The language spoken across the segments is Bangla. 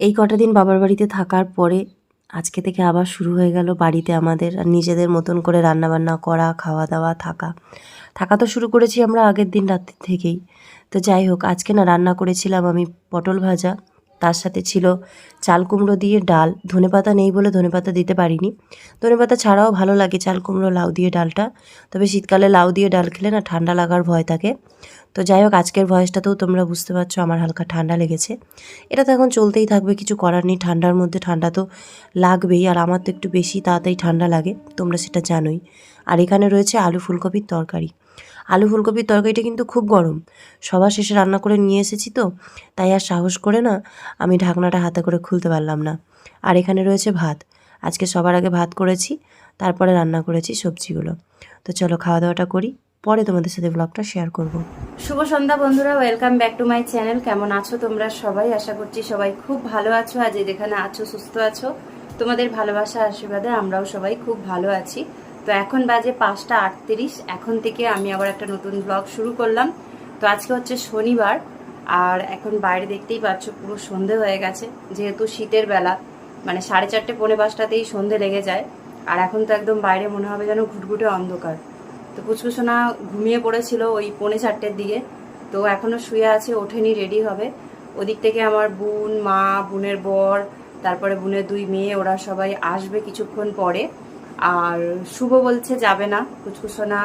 এই কটা দিন বাবার বাড়িতে থাকার পরে আজকে থেকে আবার শুরু হয়ে গেল বাড়িতে আমাদের নিজেদের মতন করে রান্নাবান্না করা খাওয়া দাওয়া থাকা। থাকা তো শুরু করেছি আমরা আগের দিন রাত্রি থেকেই। তো যাই হোক, আজকে না রান্না করেছিলাম আমি পটল ভাজা। তার সাথে ছিল চাল কুমড়ো দিয়ে ডাল। ধনেপাতা নেই বলে ধনেপাতা দিতে পারিনি। ধনেপাতা ছাড়াও ভালো লাগে চাল কুমড়ো, লাউ দিয়ে ডালটা। তবে শীতকালে লাউ দিয়ে ডাল খেলে না ঠান্ডা লাগার ভয় থাকে। তো যাই হোক, আজকের ভয়েসটাতেও তোমরা বুঝতে পারছ আমার হালকা ঠান্ডা লেগেছে। এটা তো এখন চলতেই থাকবে, কিছু করার নেই, ঠান্ডার মধ্যে ঠান্ডা তো লাগবেই, আর আমার তো একটু বেশি তাড়াতাড়ি ঠান্ডা লাগে, তোমরা সেটা জানোই। আর এখানে রয়েছে আলু ফুলকপির তরকারি। আলু ফুলকপির তরকারিটা কিন্তু খুব গরম, সবার শেষে রান্না করে নিয়ে এসেছি তো, তাই আর সাহস করে না আমি ঢাকনাটা হাতে করে খুলতে পারলাম না। আর এখানে রয়েছে ভাত, আজকে সবার আগে ভাত করেছি, তারপরে রান্না করেছি সবজিগুলো। তো চলো খাওয়া দাওয়াটা করি। পরে তোমাদের সাথে ব্লগটা শেয়ার করব। শুভ সন্ধ্যা বন্ধুরা welcome back to my channel কেমন আছো তোমরা সবাই? আশা করছি সবাই খুব ভালো আছো। আজ যেখানে আছো, সুস্থ আছো। তোমাদের ভালোবাসা আশীর্বাদে আমরাও সবাই খুব ভালো আছি। তো এখন বাজে পাঁচটা আটত্রিশ। এখন থেকে আমি আবার একটা নতুন ব্লগ শুরু করলাম। তো আজকে হচ্ছে শনিবার, আর এখন বাইরে দেখতেই পাচ্ছ পুরো সন্ধে হয়ে গেছে। যেহেতু শীতের বেলা মানে সাড়ে চারটে, পৌনে পাঁচটাতেই সন্ধে লেগে যায়। আর এখন তো একদম বাইরে মনে হবে যেন ঘুটঘুটে অন্ধকার। তো পুচকুসোনা ঘুমিয়ে পড়েছিল ওই পৌনে চারটের দিকে। তো এখনও শুয়ে আছে, ওঠেনি রেডি হবে। ওদিক থেকে আমার বোন, মা, বোনের বর, তারপরে বোনের দুই মেয়ে, ওরা সবাই আসবে কিছুক্ষণ পরে। আর শুভ বলছে যাবে না কুচকুসোনা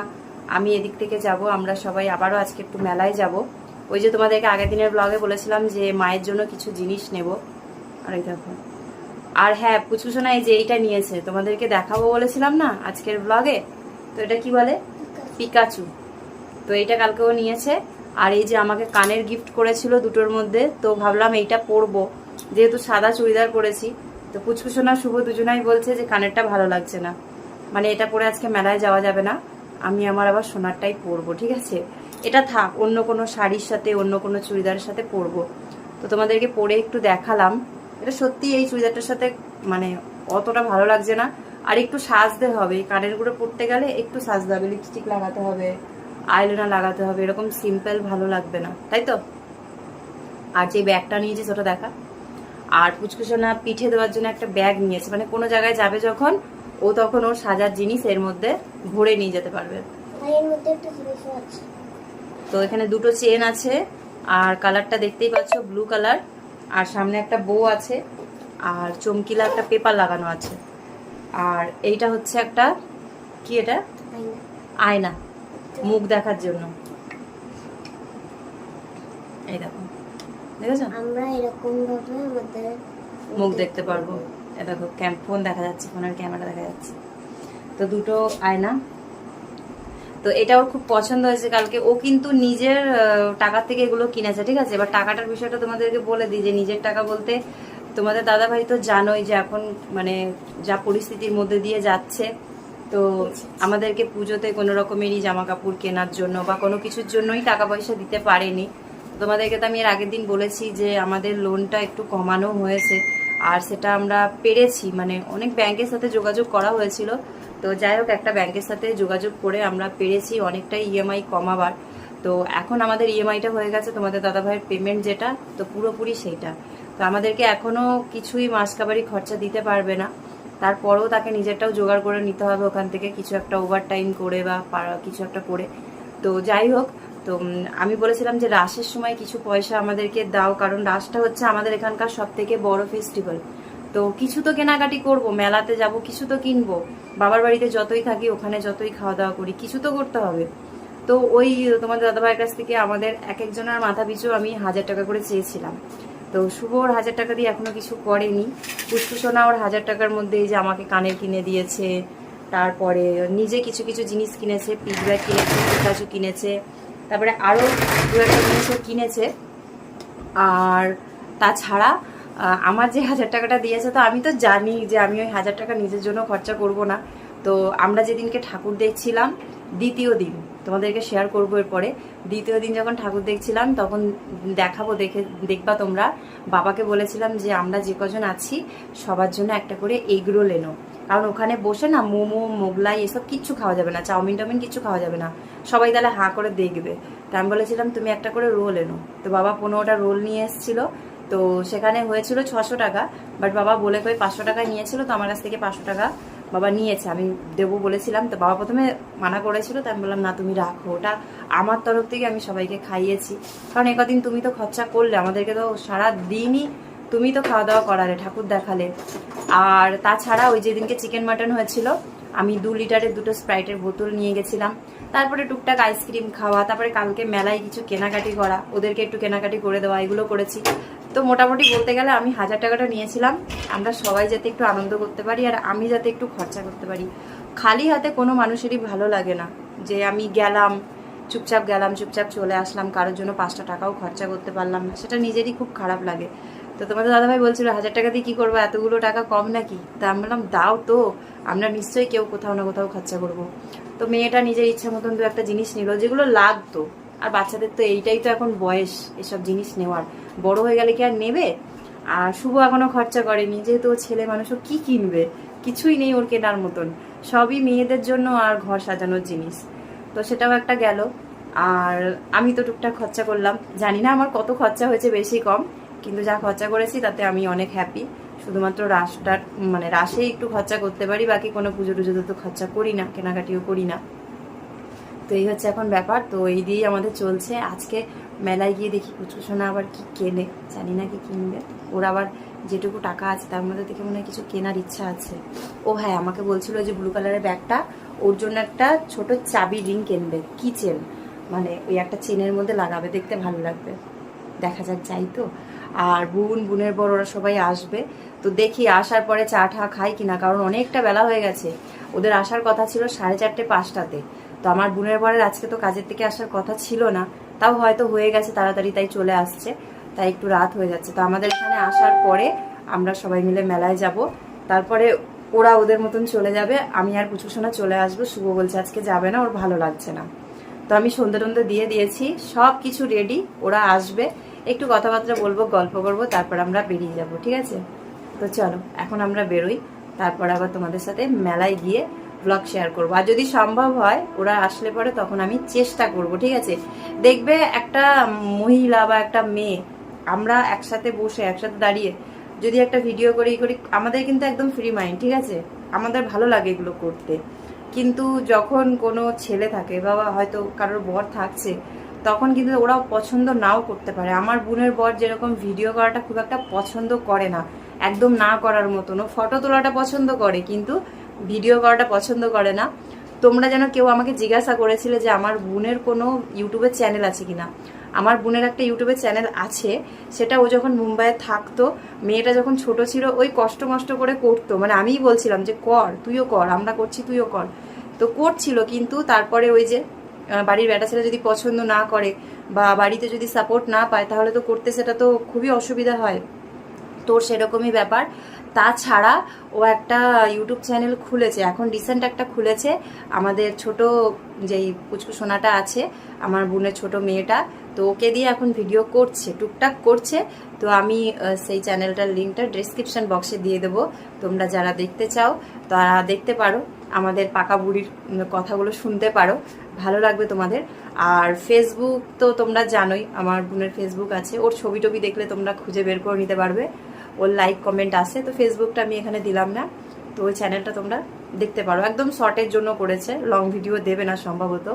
আমি এদিক থেকে যাব, আমরা সবাই আবারও আজকে একটু মেলায় যাব। ওই যে তোমাদেরকে আগের দিনের ব্লগে বলেছিলাম যে মায়ের জন্য কিছু জিনিস নেব। আর এই দেখো। আর হ্যাঁ পুচকুসোনা এই যে এইটা নিয়েছে, তোমাদেরকে দেখাবো বলেছিলাম না আজকের ব্লগে তো এটা কি বলে? পিকাচু। তো এইটা কালকেও নিয়েছে। আর এই যে আমাকে কানের গিফট করেছিল দুটোর মধ্যে, তো ভাবলাম এইটা পরবো। যেহেতু সাদা চুড়িদার পরেছি, তো পুচকুসোনা শুভ দুজনাই বলছে যে কানেরটা ভালো লাগছে না। মানে এটা পরে আজকে মেলায় যাওয়া যাবে না। আমি আমার আবার সোনারটাই পরবো, ঠিক আছে? এটা থাক, অন্য কোনো শাড়ির সাথে, অন্য কোনো চুড়িদারের সাথে পরবো। তো তোমাদেরকে পরে একটু দেখালাম। এটা সত্যি এই চুড়িদারটার সাথে মানে অতটা ভালো লাগছে না। আর একটু সাজতে হবে। কানের গুঁড়ো পড়তে গেলে একটু সাজতে হবে লিপস্টিক লাগাতে হবে আইলাইনার লাগাতে হবে এরকম সিম্পল ভালো লাগবে না তাই তো? আর যে ব্যাগটা নিয়েছিস ওটা দেখা। আর পুচকুসোনা পিঠে দেওয়ার জন্য একটা ব্যাগ নিয়েছে মানে কোনো জায়গায় যাবে যখন ও তখন ওর সাজার জিনিস এর মধ্যে ভরে নিয়ে যেতে পারবে। তো এখানে দুটো চেন আছে আর কালারটা দেখতেই পাচ্ছ ব্লু কালার আর সামনে একটা বউ আছে আর চমকিলা একটা পেপার লাগানো আছে। আর এইটা হচ্ছে একটা কি এটা? আয়না। মুখ দেখার জন্য। এই দেখো। দেখেছ? আমরা এরকম ভাবে আমাদের মুখ দেখতে পারব। এ দেখো ফোন দেখা যাচ্ছে ফোনের ক্যামেরা দেখা যাচ্ছে। তো দুটো আয়না। তো এটা ওর খুব পছন্দ হয়েছে কালকে। ও কিন্তু নিজের টাকা থেকে এগুলো কিনেছে ঠিক আছে? এবার টাকাটার বিষয়টা তোমাদেরকে বলে দিই যে নিজের টাকা বলতে তোমাদের দাদা ভাই তো জানোই যে এখন মানে যা পরিস্থিতির মধ্যে দিয়ে যাচ্ছে, তো আমাদেরকে পুজোতে কোনো রকমেরই জামা কাপড় কেনার জন্য বা কোনো কিছুর জন্যই টাকা পয়সা দিতে পারেনি। তোমাদেরকে তো আমি এর আগের দিন বলেছি যে আমাদের লোনটা একটু কমানো হয়েছে, আর সেটা আমরা পেরেছি। মানে অনেক ব্যাংকের সাথে যোগাযোগ করা হয়েছিল, তো যাই হোক একটা ব্যাংকের সাথে যোগাযোগ করে আমরা পেরেছি অনেকটাই ইএমআই কমাবার। তো এখন আমাদের ইএমআইটা হয়ে গেছে, তোমাদের দাদা ভাইয়ের পেমেন্ট যেটা, তো পুরোপুরি সেইটা। তো আমাদেরকে এখনও কিছুই মাস কাবারি খরচা দিতে পারবে না। তারপরেও তাকে নিজেরটাও জোগাড় করে নিতে হবে ওখান থেকে কিছু একটা ওভার টাইম করে বা কিছু একটা করে। তো যাই হোক, তো আমি বলেছিলাম যে রাসের সময় কিছু পয়সা আমাদেরকে দাও, কারণ রাসটা হচ্ছে আমাদের এখানকার সব থেকে বড় ফেস্টিভ্যাল তো কিছু তো কেনাকাটি করব, মেলাতে যাব, কিছু তো কিনবো, বাবার বাড়িতে যতই থাকি ওখানে যতই খাওয়া দাওয়া করি, কিছু তো করতে হবে। তো ওই, তোমাদের দাদাভাইয়ের কাছ থেকে আমাদের এক একজনের মাথা পিছু আমি হাজার টাকা করে চেয়েছিলাম। তো শুভ ওর হাজার টাকা দিয়ে এখনও কিছু করেনি। পুষ্পুসোনা ওর হাজার টাকার মধ্যে যে আমাকে কানের কিনে দিয়েছে, তারপরে নিজে কিছু কিছু জিনিস কিনেছে পিচ ব্যাগ কিনেছে পিকাচু কিনেছে, তারপরে আরও দু একটা জিনিসও কিনেছে। আর তাছাড়া আমার যে হাজার টাকাটা দিয়েছে তো আমি তো জানি যে আমি ওই হাজার টাকা নিজের জন্য খরচা করব না। তো আমরা যেদিনকে ঠাকুর দেখছিলাম, দ্বিতীয় দিন তোমাদেরকে শেয়ার করব এরপরে। দ্বিতীয় দিন যখন ঠাকুর দেখছিলাম, তখন দেখাবো, দেখে, দেখবা তোমরা। বাবাকে বলেছিলাম যে, আমরা যে কজন আছি, সবার জন্য একটা করে এগ রোল এনো। কারণ ওখানে বসে না মোমো, মোগলাই এসব কিচ্ছু খাওয়া যাবে না, চাউমিন টাউমিন কিচ্ছু খাওয়া যাবে না। সবাই তাহলে হাঁ করে দেখবে। তো আমি বলেছিলাম, তুমি একটা করে রোল এনো। তো বাবা পনেরোটা রোল নিয়ে এসেছিল। তো সেখানে হয়েছিল ছশো টাকা বাট বাবা বলে কই পাঁচশো টাকা নিয়েছিল, তো আমার কাছ থেকে পাঁচশো টাকা বাবা নিয়েছে, আমি দেবো বলেছিলাম, তো বাবা প্রথমে মানা করেছিল তো আমি বললাম, না, তুমি রাখো। ওটা আমার তরফ থেকে আমি সবাইকে খাইয়েছি। কারণ একদিন তুমি তো খরচা করলে, আমাদেরকে তো সারা দিনই তুমি তো খাওয়া দাওয়া করালে, ঠাকুর দেখালে। আর তাছাড়া ওই যেদিনকে চিকেন মাটন হয়েছিল, আমি দু লিটারের দুটো স্প্রাইটের বোতল নিয়ে গেছিলাম। তারপরে টুকটাক আইসক্রিম খাওয়া, তারপরে কালকে মেলায় কিছু কেনাকাটি করা, ওদেরকে একটু কেনাকাটি করে দেওয়া, এগুলো করেছি। তো মোটামুটি বলতে গেলে আমি হাজার টাকাটা নিয়েছিলাম। আমরা সবাই যাতে একটু আনন্দ করতে পারি আর আমি যাতে একটু খরচা করতে পারি। খালি হাতে কোনো মানুষেরই ভালো লাগে না যে আমি গেলাম, চুপচাপ গেলাম, চুপচাপ চলে আসলাম, কারোর জন্য পাঁচটা টাকাও খরচা করতে পারলাম না। সেটা নিজেরই খুব খারাপ লাগে। তো তোমাদের দাদাভাই বলছিল, হাজার টাকা দিয়ে কী করব? এতগুলো টাকা কম নাকি? তা আমি বললাম, দাও তো, আমরা নিশ্চয়ই কেউ কোথাও না কোথাও খরচা করব। তো মেয়েটা নিজের ইচ্ছা মতন দু একটা জিনিস নিল, যেগুলো লাগতো। আর বাচ্চাদের তো এইটাই তো এখন বয়স, এসব জিনিস নেওয়ার। বড় হয়ে গেলে কি আর নেবে? আর শুভ এখনও খরচা করেনি, যেহেতু ছেলে মানুষও কি কিনবে? কিছুই নেই ওর কেনার মতন। সবই মেয়েদের জন্য আর ঘর সাজানোর জিনিস। তো সেটাও একটা গেল। আর আমি তো টুকটাক খরচা করলাম। জানি না আমার কত খরচা হয়েছে বেশি কম, কিন্তু যা খরচা করেছি তাতে আমি অনেক হ্যাপি শুধুমাত্র রাসটার মানে রাসে একটু খরচা করতে পারি, বাকি কোনো পুজো টুজোতে তো খরচা করি না, কেনাকাটিও করি না। তো এই হচ্ছে এখন ব্যাপার। তো এই দিয়েই আমাদের চলছে। আজকে মেলায় গিয়ে দেখি কুচকুচোনা আবার কি কেনে, জানি না কি কিনবে। ওর আবার যেটুকু টাকা আছে তার মধ্যে থেকে মনে হয় কিছু কেনার ইচ্ছা আছে। ও হ্যাঁ আমাকে বলছিল যে ব্লু কালারের ব্যাগটা ওর জন্য একটা ছোট চাবি রিং কিনবে, কি চেন মানে ওই একটা চেনের মধ্যে লাগাবে, দেখতে ভালো লাগবে। দেখা যাক, যাই তো। আর বোন, বোনের বর ওরা সবাই আসবে। তো দেখি, আসার পরে চা ঠা খাই কিনা, কারণ অনেকটা বেলা হয়ে গেছে। ওদের আসার কথা ছিল সাড়ে চারটে পাঁচটাতে। তো আমার বোনের বরের আজকে তো কাজের থেকে আসার কথা ছিল না, তাও হয়তো হয়ে গেছে, তাড়াতাড়ি তাই চলে আসছে, তাই একটু রাত হয়ে যাচ্ছে। তো আমাদের এখানে আসার পরে আমরা সবাই মিলে মেলায় যাব, তারপরে ওরা ওদের মতন চলে যাবে, আমি আর পুচুসোনা চলে আসব, শুভ বলছে আজকে যাবে না, ওর ভালো লাগছে না। তো আমি সন্ধে টন্ধে দিয়ে দিয়েছি, সব কিছু রেডি ওরা আসবে, একটু কথাবার্তা বলব, গল্প করব, তারপর আমরা বেরিয়ে যাব, ঠিক আছে? তো চলো, এখন আমরা বেরোই, তারপর আবার তোমাদের সাথে মেলায় গিয়ে ব্লগ শেয়ার করব। আর যদি সম্ভব হয়, ওরা আসলে পরে তখন আমি চেষ্টা করব, ঠিক আছে? দেখবে একটা মহিলা বা একটা মেয়ে, আমরা একসাথে বসে, একসাথে দাঁড়িয়ে যদি একটা ভিডিও করি করি, আমাদের কিন্তু একদম ফ্রি মাইন্ড ঠিক আছে? আমাদের ভালো লাগে এগুলো করতে। কিন্তু যখন কোনো ছেলে থাকে বা হয়তো কারোর বর থাকছে, তখন কিন্তু ওরা পছন্দ নাও করতে পারে। আমার বোনের বর যেরকম ভিডিও করাটা খুব একটা পছন্দ করে না, একদম না করার মতন। ও ফটো তোলাটা পছন্দ করে, কিন্তু ভিডিও করাটা পছন্দ করে না। তোমরা যেন কেউ আমাকে জিজ্ঞাসা করেছিলে যে আমার বোনের কোনো ইউটিউবের চ্যানেল আছে কিনা। আমার বোনের একটা ইউটিউবের চ্যানেল আছে, সেটা ও যখন মুম্বাইয়ে থাকতো, মেয়েটা যখন ছোট ছিল, ওই কষ্ট মষ্ট করে করতো। মানে আমিই বলছিলাম যে, কর, তুইও কর, আমরা করছি, তুইও কর। তো করছিল, কিন্তু তারপরে ওই যে বাড়ির বেটা ছেলে যদি পছন্দ না করে বা বাড়িতে যদি সাপোর্ট না পায়, তাহলে তো করতে সেটা তো খুবই অসুবিধা হয়। তোর সেরকমই ব্যাপার। তাছাড়া ও একটা ইউটিউব চ্যানেল খুলেছে, এখন রিসেন্ট একটা খুলেছে, আমাদের ছোট যেই পুচকু সোনাটা আছে, আমার বোনের ছোট মেয়েটা, তো ওকে দিয়ে এখন ভিডিও করছে, টুকটাক করছে, তো আমি সেই চ্যানেলটার লিঙ্কটা ডিসক্রিপশন বক্সে দিয়ে দেবো, তোমরা যারা দেখতে চাও, তারা দেখতে পারো, আমাদের পাকা বুড়ির কথাগুলো শুনতে পারো, ভালো লাগবে তোমাদের, আর ফেসবুক তো তোমরা জানোই, আমার বোনের ফেসবুক আছে, ওর ছবি টবি দেখলে তোমরা খুঁজে বের করে নিতে পারবে ওর লাইক কমেন্ট আসে তো ফেসবুকটা আমি এখানে দিলাম না। তো ওই চ্যানেলটা তোমরা দেখতে পারো। একদম শর্টের জন্য করেছে লং ভিডিও দেবে না সম্ভবত।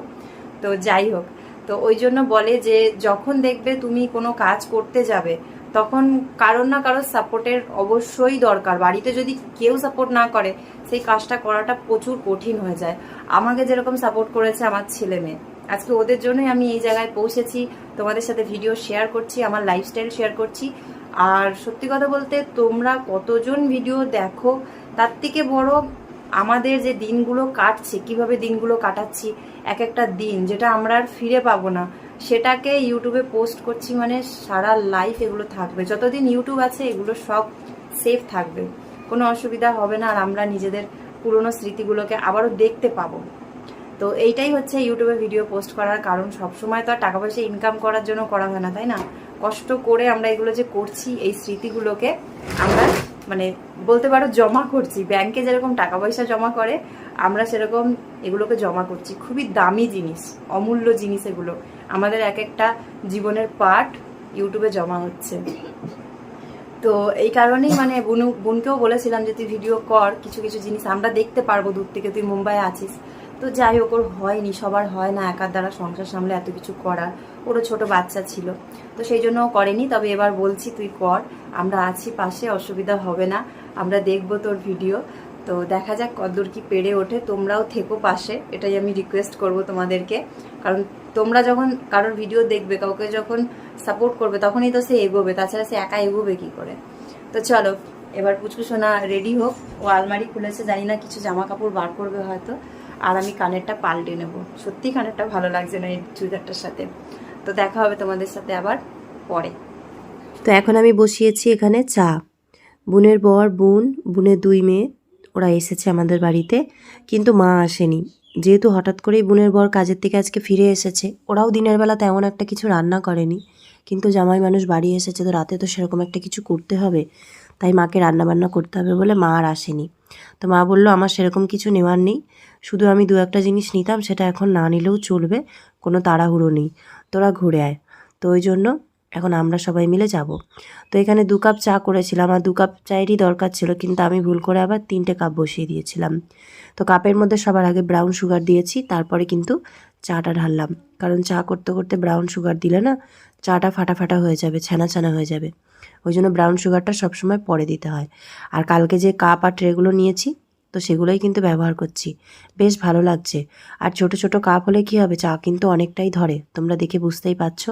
তো যাই হোক, তো ওই জন্য বলে যে যখন দেখবে তুমি কোনো কাজ করতে যাবে, তখন কারোর না কারোর সাপোর্টের অবশ্যই দরকার। বাড়িতে যদি কেউ সাপোর্ট না করে, সেই কাজটা করাটা প্রচুর কঠিন হয়ে যায়। আমাকে যেরকম সাপোর্ট করেছে আমার ছেলে মেয়ে। আজকে ওদের জন্যই আমি এই জায়গায় পৌঁছেছি। তোমাদের সাথে ভিডিও শেয়ার করছি, আমার লাইফস্টাইল শেয়ার করছি। আর সত্যি কথা বলতে তোমরা কতজন ভিডিও দেখো, তার থেকে বড় আমাদের যে দিনগুলো কাটছে, কীভাবে দিনগুলো কাটাচ্ছি এক একটা দিন যেটা আমরা আর ফিরে পাবো না, সেটাকে ইউটিউবে পোস্ট করছি মানে সারা লাইফ এগুলো থাকবে। যতদিন ইউটিউব আছে, এগুলো সব সেফ থাকবে। কোনো অসুবিধা হবে না আর আমরা নিজেদের পুরনো স্মৃতিগুলোকে আবারও দেখতে পাবো। তো এইটাই হচ্ছে ইউটিউবে ভিডিও পোস্ট করার কারণ। সবসময় তো আর টাকা পয়সা ইনকাম করার জন্য করা হয় না, তাই না? কষ্ট করে আমরা এগুলো যে করছি, এই স্মৃতিগুলোকে আমরা মানে বলতে পারো জমা করছি। ব্যাংকে যেরকম টাকা পয়সা জমা করে, আমরা সেরকম এগুলোকে জমা করছি। খুবই দামি জিনিস, অমূল্য জিনিস এগুলো। আমাদের এক একটা জীবনের পার্ট ইউটিউবে জমা হচ্ছে। তো এই কারণেই মানে বোনু, বোনকেও বলেছিলাম যে তুই ভিডিও কর, কিছু কিছু জিনিস আমরা দেখতে পারব দূর থেকে, তুই মুম্বাই আছিস। তো যাই হোক, ওর হয়নি, সবার হয় না একার দ্বারা সংসার সামলে এত কিছু করার। ওরও ছোট বাচ্চা ছিল, তো সেই জন্য করেনি। তবে এবার বলছি, তুই কর, আমরা আছি পাশে, অসুবিধা হবে না, আমরা দেখব তোর ভিডিও। তো দেখা যাক কদ্দূর কি পেরে ওঠে, তোমরাও থেকো পাশে, এটাই আমি রিকোয়েস্ট করব তোমাদেরকে। কারণ তোমরা যখন কারোর ভিডিও দেখবে, কাউকে যখন সাপোর্ট করবে, তখনই তো সে এগোবে, তাছাড়া সে একা এগোবে কি করে? তো চলো, এবার পুচকু সোনা রেডি হোক, ও আলমারি খুলেছে, জানি না কিছু জামা কাপড় বার করবে হয়তো। আর আমি কানেরটা পাল্টে নেব। সত্যি কানেরটা ভালো লাগছে না এই চুড়িদারটার সাথে। তো দেখা হবে তোমাদের সাথে আবার পরে। তো এখন আমি বসিয়েছি এখানে চা। বোনের বর, বোন, বোনের দুই মেয়ে, ওরা এসেছে আমাদের বাড়িতে। কিন্তু মা আসেনি। যেহেতু হঠাৎ করেই বোনের বর কাজের থেকে আজকে ফিরে এসেছে, ওরাও দিনের বেলা তেমন একটা কিছু রান্না করেনি। কিন্তু জামাই মানুষ বাড়ি এসেছে, তো রাতে তো সেরকম একটা কিছু করতে হবে। তাই মাকে রান্না বান্না করতে হবে বলে মা আর আসেনি। তো মা বলল, আমার সেরকম কিছু নেওয়ার নেই। শুধু আমি দু একটা জিনিস নিতাম, সেটা এখন না নিলেও চলবে, কোনো তাড়াহুড়ো নেই। তোরা ঘুরে আয়। তো ওই জন্য এখন আমরা সবাই মিলে যাব। তো এখানে দু কাপ চা করেছিলাম, আর দু কাপ চায়েরই দরকার ছিল, কিন্তু আমি ভুল করে আবার তিনটে কাপ বসিয়ে দিয়েছিলাম। তো কাপের মধ্যে সবার আগে ব্রাউন সুগার দিয়েছি, তারপরে কিন্তু চাটা ঢাললাম। কারণ চা করতে করতে ব্রাউন সুগার দিলে না, চাটা ফাটা ফাটা হয়ে যাবে ছানা ছানা হয়ে যাবে। ওই জন্য ব্রাউন সুগারটা সবসময় পরে দিতে হয়। আর কালকে যে কাপ আর ট্রেগুলো নিয়েছি তো সেগুলোই কিন্তু ব্যবহার করছি। বেশ ভালো লাগছে। আর ছোট ছোট কাপ হলে কি হবে? চা কিন্তু অনেকটাই ধরে। তোমরা দেখে বুঝতেই পারছ?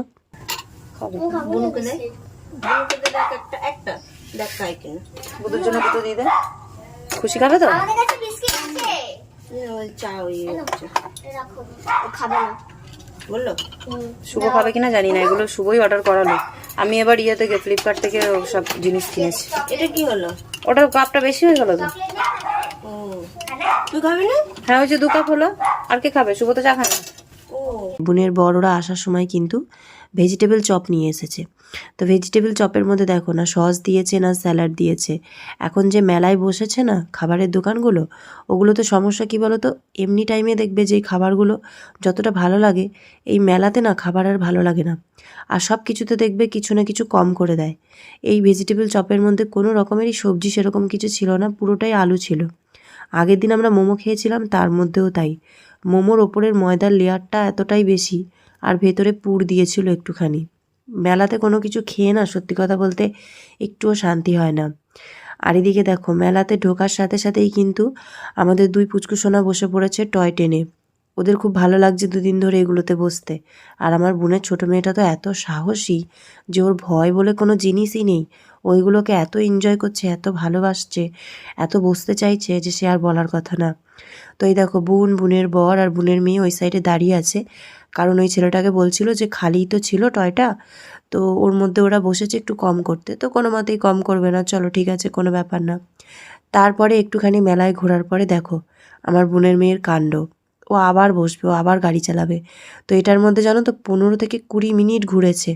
খুশি খাবে তো? আমাদের কাছে বিস্কিট আছে ওই চা ওই হচ্ছে। খাবে না বলল হুম। শুভ খাবে কিনা জানি না এগুলো শুভই অর্ডার করালো। আমি এবার ইয়ে থেকে ফ্লিপকার্ট থেকে সব জিনিস কিনেছি। এটা কি হলো? ওটার কাপটা বেশি হয়ে গেল তো? তুই খাবি না? হ্যাঁ ওই যে দু কাপ হলো। আর কে খাবে? শুভ তো চা খায় বোনের বড়রা আসার সময় কিন্তু ভেজিটেবল চপ নিয়ে এসেছে। তো ভেজিটেবল চপের মধ্যে দেখো না সস দিয়েছে না স্যালাড দিয়েছে। এখন যে মেলায় বসেছে না খাবারের দোকানগুলো ওগুলো তো সমস্যা কী বলো তো এমনি টাইমে দেখবে যে এই খাবারগুলো যতটা ভালো লাগে এই মেলাতে না খাবার আর ভালো লাগে না। আর সব কিছুতে দেখবে কিছু না কিছু কম করে দেয়। এই ভেজিটেবল চপের মধ্যে কোনো রকমেরই সবজি সেরকম কিছু ছিল না পুরোটাই আলু ছিল। আগের দিন আমরা মোমো খেয়েছিলাম, তার মধ্যেও তাই। মোমোর ওপরের ময়দার লেয়ারটা এতটাই বেশি, আর ভেতরে পুর দিয়েছিল একটুখানি। মেলাতে কোনো কিছু খেয়ে না, সত্যি কথা বলতে একটুও শান্তি হয় না। আর এদিকে দেখো, মেলাতে ঢোকার সাথে সাথেই কিন্তু আমাদের দুই পুচকু সোনা বসে পড়েছে টয় টেনে ওদের খুব ভালো লাগছে দুদিন ধরে এগুলোতে বসতে। আর আমার বোনের ছোটো মেয়েটা তো এত সাহসী যে ওর ভয় বলে কোনো জিনিসই নেই। ওইগুলোকে এত এনজয় করছে, এত ভালোবাসছে, এত বসতে চাইছে যে সে আর বলার কথা না। তো এই দেখো, বোন, বোনের বর আর বোনের মেয়ে ওই সাইডে দাঁড়িয়ে আছে। কারণ ওই ছেলেটাকে বলছিল যে খালিই তো ছিল টয়টা, তো ওর মধ্যে ওরা বসেছে একটু কম করতে। তো কোনো মতেই কম করবে না, চলো ঠিক আছে, কোনো ব্যাপার না। তারপরে একটুখানি মেলায় ঘোরার পরে দেখো, আমার বোনের মেয়ের কাণ্ড। ও আবার বসবে, ও আবার গাড়ি চালাবে। তো এটার মধ্যে জানো তো, পনেরো থেকে কুড়ি মিনিট ঘুরেছে।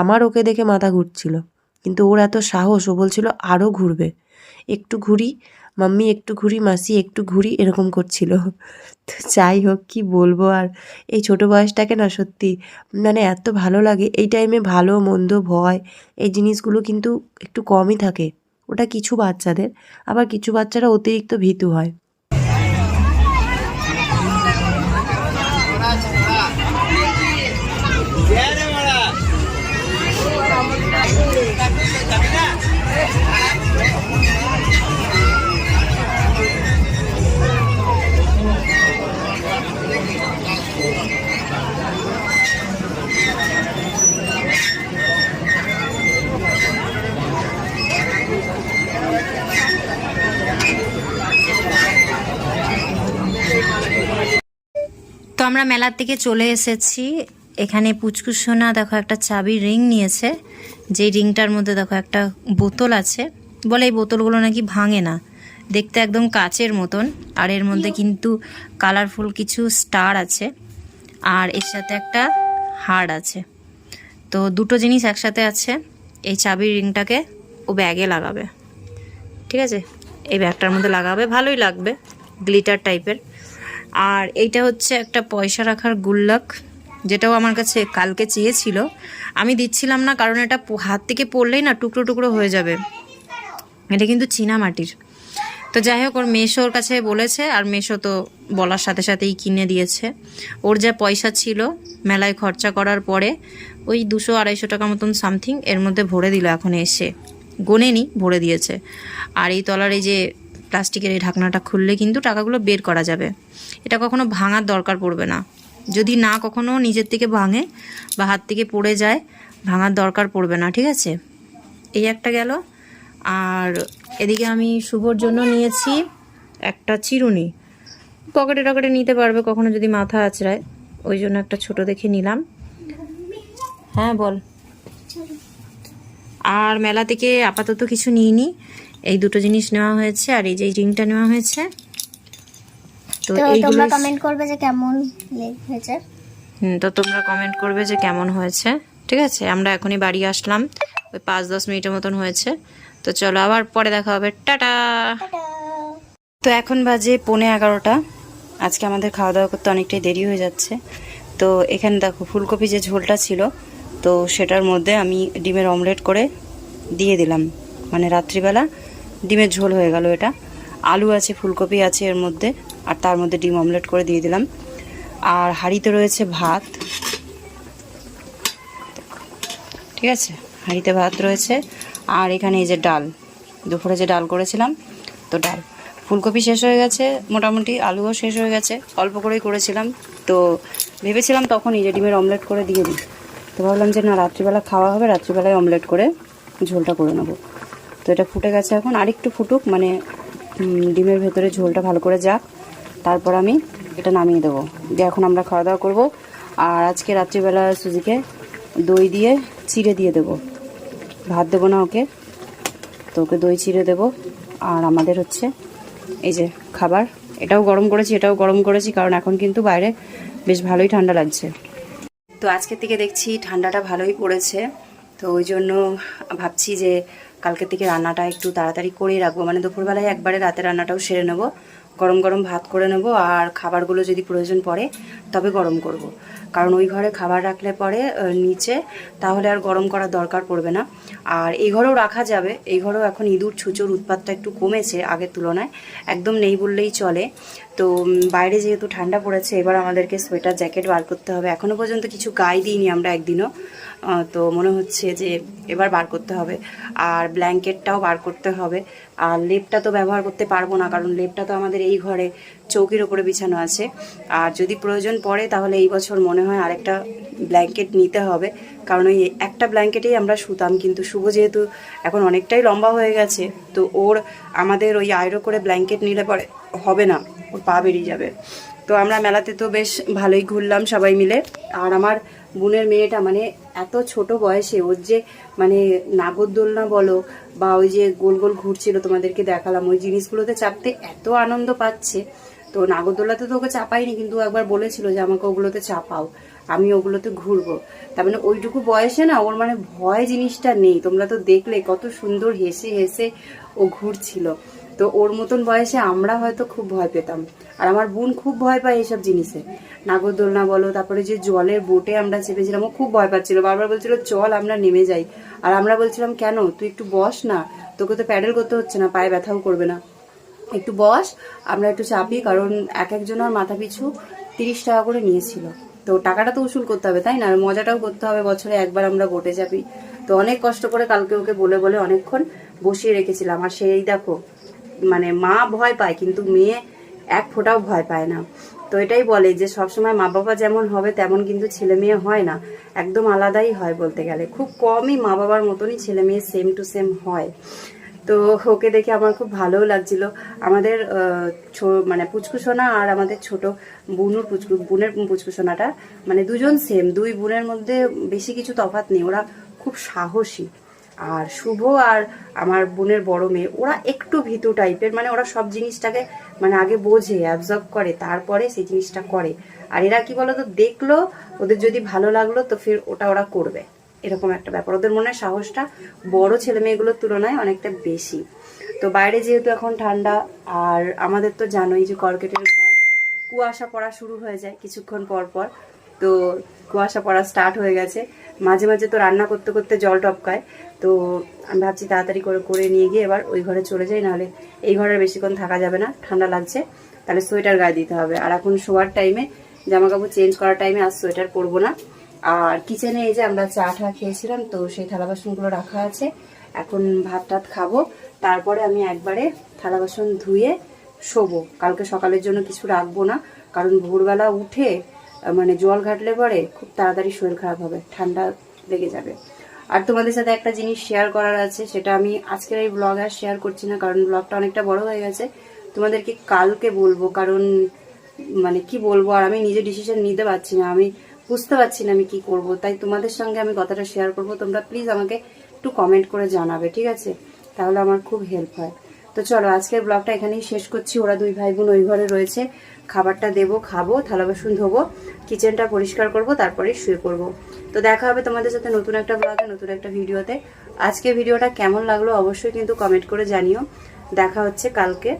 আমার ওকে দেখে মাথা ঘুরছিল। কিন্তু ওর এত সাহস, ও বলছিল আরও ঘুরবে। একটু ঘুরি, মাম্মি একটু ঘুরি, মাসি একটু ঘুরি, এরকম করছিল। তো যাই হোক, কি বলব আর? এই ছোট বয়সটাকে না সত্যি মানে এত ভালো লাগে। এই টাইমে ভালো, মন্দ, ভয়, এই জিনিসগুলো কিন্তু একটু কমই থাকে। ওটা কিছু বাচ্চাদের। আবার কিছু বাচ্চারা অতিরিক্ত ভীতু হয়। তো আমরা মেলার থেকে চলে এসেছি। এখানে পুচকু সোনা দেখো একটা চাবির রিং নিয়েছে। যেই রিংটার মধ্যে দেখো একটা বোতল আছে। বলে এই বোতলগুলো নাকি ভাঙে না। দেখতে একদম কাচের মতন। আর এর মধ্যে কিন্তু কালারফুল কিছু স্টার আছে। আর এর সাথে একটা হার্ড আছে। তো দুটো জিনিস একসাথে আছে। এই চাবির রিংটাকে ও ব্যাগে লাগাবে। ঠিক আছে? এই ব্যাগটার মধ্যে লাগাবে। ভালোই লাগবে। গ্লিটার টাইপের আর এইটা হচ্ছে একটা পয়সা রাখার গুল্লাক, যেটাও আমার কাছে কালকে চেয়েছিল। আমি দিচ্ছিলাম না, কারণ এটা হাত থেকে পড়লেই না টুকরো টুকরো হয়ে যাবে। এটা কিন্তু চীনা মাটির। তো যাই হোক, ওর মেশো ওর কাছে বলেছে, আর মেশো তো বলার সাথে সাথেই কিনে দিয়েছে। ওর যা পয়সা ছিল মেলায় খরচা করার পরে, ওই দুশো আড়াইশো টাকা মতন সামথিং এর মধ্যে ভরে দিল, এখন এসে। গোনেনি ভরে দিয়েছে। আর এই তলার এই যে প্লাস্টিকের এই ঢাকনাটা খুললে কিন্তু টাকাগুলো বের করা যাবে। এটা কখনো ভাঙার দরকার পড়বে না। যদি না কখনো নিজের থেকে ভাঙে বা হাত থেকে পড়ে যায়, ভাঙার দরকার পড়বে না, ঠিক আছে? এই একটা গেল। আর এদিকে আমি শুভর জন্য নিয়েছি একটা চিরুনি। পকেটে টকেটে নিতে পারবে কখনো যদি মাথা আঁচড়ায় ওই জন্য একটা ছোট দেখে নিলাম। হ্যাঁ বল। আর মেলা থেকে আপাতত কিছু নিইনি। এই দুটো জিনিস নেওয়া হয়েছে আর এই যে রিংটা নেওয়া হয়েছে। তো তোমরা কমেন্ট করবে যে কেমন হয়েছে হুম তো তোমরা কমেন্ট করবে যে কেমন হয়েছে ঠিক আছে? আমরা এখনই বাড়ি আসলাম ওই পাঁচ দশ মিনিটের মতন হয়েছে। তো চলো আবার পরে দেখা হবে। টাটা! তো এখন বাজে পৌনে এগারোটা। আজকে আমাদের খাওয়া দাওয়া করতে অনেকটাই দেরি হয়ে যাচ্ছে। তো এখানে দেখো ফুলকপি যে ঝোলটা ছিল তো সেটার মধ্যে আমি ডিমের অমলেট করে দিয়ে দিলাম। মানে রাত্রিবেলা ডিমের ঝোল হয়ে গেল এটা। আলু আছে, ফুলকপি আছে এর মধ্যে, আর তার মধ্যে ডিম অমলেট করে দিয়ে দিলাম। আর হাঁড়িতে রয়েছে ভাত। ঠিক আছে? হাঁড়িতে ভাত রয়েছে। আর এখানে এই যে ডাল, দুপুরে যে ডাল করেছিলাম, তো ডাল। ফুলকপি শেষ হয়ে গেছে, মোটামুটি আলুও শেষ হয়ে গেছে, অল্প করেই করেছিলাম। তো ভেবেছিলাম তখনই যে ডিমের অমলেট করে দিয়ে দিই। তো ভাবলাম যে না, রাত্রিবেলা খাওয়া হবে, রাত্রিবেলায় অমলেট করে ঝোলটা করে নেব। তো এটা ফুটে গেছে এখন। আরেকটু ফুটুক মানে ডিমের ভেতরে ঝোলটা ভালো করে যাক। তারপর আমি এটা নামিয়ে দেবো। দিয়ে এখন আমরা খাওয়া দাওয়া করব। আর আজকে রাত্রিবেলা সুজিকে দই দিয়ে চিড়ে দিয়ে দেবো। ভাত দেবো না ওকে। তো ওকে দই চিড়ে দেবো। আর আমাদের হচ্ছে এই যে খাবার। এটাও গরম করেছি, এটাও গরম করেছি, কারণ এখন কিন্তু বাইরে বেশ ভালোই ঠান্ডা লাগছে। তো আজকের থেকে দেখছি ঠান্ডাটা ভালোই পড়েছে। তো ওই জন্য ভাবছি যে কালকে থেকে রান্নাটা একটু তাড়াতাড়ি করেই রাখব। মানে দুপুরবেলায় একবারে রাতে রান্নাটাও সেরে নেব। গরম গরম ভাত করে নেব আর খাবারগুলো যদি প্রয়োজন পড়ে তবে গরম করব। কারণ ওই ঘরে খাবার রাখলে পরে নিচে তাহলে আর গরম করার দরকার পড়বে না। আর এই ঘরেও রাখা যাবে। এই ঘরেও এখন ইঁদুর ছুঁচোর উৎপাতটা একটু কমেছে আগের তুলনায়। একদম নেই বললেই চলে। তো বাইরে যেহেতু ঠান্ডা পড়েছে, এবার আমাদেরকে সোয়েটার, জ্যাকেট বার করতে হবে। এখনও পর্যন্ত কিছু গায়ে দিইনি আমরা একদিনও। তো মনে হচ্ছে যে এবার বার করতে হবে। আর ব্ল্যাঙ্কেটটাও বার করতে হবে। আর লেপটা তো ব্যবহার করতে পারব না, কারণ লেপটা তো আমাদের এই ঘরে চৌকির ওপরে বিছানো আছে। আর যদি প্রয়োজন পড়ে, তাহলে এই বছর মনে হয় আরেকটা ব্ল্যাঙ্কেট নিতে হবে। কারণ ওই একটা ব্ল্যাঙ্কেটেই আমরা শুতাম, কিন্তু শুভ যেহেতু এখন অনেকটাই লম্বা হয়ে গেছে, তো ওর আমাদের ওই আয়রো করে ব্ল্যাঙ্কেট নিলে পরে হবে না, ওর পা বেরিয়ে যাবে। তো আমরা মেলাতে তো বেশ ভালোই ঘুরলাম সবাই মিলে। আর আমার বোনের মেয়েটা মানে এত ছোট বয়সে ওর যে মানে নাগরদোলনা বলো বা ওই যে গোল গোল ঘুরছিল তোমাদেরকে দেখালাম, ওই জিনিসগুলোতে চাপতে এত আনন্দ পাচ্ছে। তো নাগরদোলাতে তো ওকে চাপাইনি, কিন্তু একবার বলেছিল যে আমাকে ওগুলোতে চাপাও, আমি ওগুলোতে ঘুরবো। তার মানে ওইটুকু বয়সে না ওর মানে ভয় জিনিসটা নেই, তোমরা তো দেখলে কত সুন্দর হেসে হেসে ও ঘুরছিল। তো ওর মতন বয়সে আমরা হয়তো খুব ভয় পেতাম। আর আমার বোন খুব ভয় পায় এইসব জিনিসে। নাগরদোলনা বলো, তারপরে যে জলের বোটে আমরা চেপেছিলাম, ও খুব ভয় পাচ্ছিল। বারবার বলছিল, চল, আমরা নেমে যাই। আর আমরা বলছিলাম, কেন? তুই একটু বস না। তোকে তো প্যাডেল করতে হচ্ছে না, পায়ে ব্যথাও করবে না। একটু বস, আমরা একটু চাপি, কারণ এক একজনের মাথা পিছু তিরিশ টাকা করে নিয়েছিল। তো টাকাটা তো উসুল করতে হবে, তাই না? আর মজাটাও করতে হবে, বছরে একবার আমরা বোটে চাপি। তো অনেক কষ্ট করে কালকে ওকে বলে বলে অনেকক্ষণ বসিয়ে রেখেছিলাম। আর সেই দেখো মানে মা ভয় পায়, কিন্তু মেয়ে এক ফোঁটাও ভয় পায় না। তো এটাই বলে যে, সবসময় মা বাবা যেমন হবে, তেমন কিন্তু ছেলে মেয়ে হয় না। একদম আলাদাই হয় বলতে গেলে। খুব কমই মা বাবার মতনই ছেলে মেয়ে সেম টু সেম হয়। তো ওকে দেখে আমার খুব ভালোও লাগছিল। আমাদের মানে পুচকুসোনা আর আমাদের ছোট বুনুর পুচকু, বোনের পুচকুসোনাটা মানে দুজন সেম দুই বোনের মধ্যে বেশি কিছু তফাৎ নেই। ওরা খুব সাহসী। আর শুভ আর আমার বোনের বড় মেয়ে, ওরা একটু ভীতু টাইপের মানে ওরা সব জিনিসটাকে মানে আগে বোঝে অ্যাবজর্ব করে, তারপরে সেই জিনিসটা করে। আর এরা কি বলতো, দেখল, ওদের যদি ভালো লাগল, তো ফের ওটা ওরা করবে। এরকম একটা ব্যাপার। ওদের মনে সাহসটা বড় ছেলে মেয়েগুলোর তুলনায় অনেকটা বেশি। তো বাইরে যেহেতু এখন ঠান্ডা, আর আমাদের তো জানোই যে কর্কেটের কুয়াশা পড়া শুরু হয়ে যায় কিছুক্ষণ পর পর। তো কুয়াশা পড়া স্টার্ট হয়ে গেছে। মাঝে মাঝে তো রান্না করতে করতে জল টপকায়। তো আমি ভাবছি তাড়াতাড়ি করে করে নিয়ে গিয়ে এবার ওই ঘরে চলে যাই, নাহলে এই ঘরে আর বেশিক্ষণ থাকা যাবে না, ঠান্ডা লাগছে। তাহলে সোয়েটার গায়ে দিতে হবে। আর এখন শোয়ার টাইমে জামা কাপড় চেঞ্জ করার টাইমে আর সোয়েটার পরবো না। আর কিচেনে এই যে আমরা চা টা খেয়েছিলাম, তো সেই থালা বাসনগুলো রাখা আছে। এখন ভাত টাত খাব। তারপরে আমি একবারে থালা বাসন ধুয়ে শোবো। কালকে সকালের জন্য কিছু রাখব না, কারণ ভোরবেলা উঠে মানে জল ঘাটলে পরে খুব তাড়াতাড়ি শরীর খারাপ হবে, ঠান্ডা লেগে যাবে। আর তোমাদের সাথে একটা জিনিস শেয়ার করার আছে, সেটা আমি আজকের এই ব্লগ আর শেয়ার করছি না, কারণ ব্লগটা অনেকটা বড় হয়ে গেছে। তোমাদেরকে কালকে বলব, কারণ মানে কি বলব, আর আমি নিজে ডিসিশন নিতে পারছি না, আমি বুঝতে পারছি না আমি কি করব। তাই তোমাদের সঙ্গে আমি কথাটা শেয়ার করব, তোমরা প্লিজ আমাকে একটু কমেন্ট করে জানাবে, ঠিক আছে? তাহলে আমার খুব হেল্প হয়। তো চলো, আজকের ব্লগটা এখানেই শেষ করছি। ওরা দুই ভাই বোন ওই ঘরে রয়েছে। খাবারটা দেবো, খাব, থালা বাসন ধোবো, কিচেনটা পরিষ্কার করব তারপরে শুয়ে পড়ব। তো দেখা হবে তোমাদের সাথে নতুন একটা ব্লগে, নতুন একটা ভিডিওতে। আজকে ভিডিওটা কেমন লাগল অবশ্যই কিন্তু কমেন্ট করে জানিও। দেখা হচ্ছে কালকে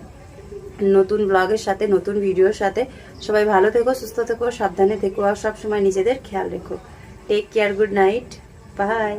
নতুন ব্লগের সাথে, নতুন ভিডিওর সাথে। সবাই ভালো থেকো, সুস্থ থেকো, সাবধানে থেকো, আর সবসময় নিজেদের খেয়াল রেখো। Take care good night bye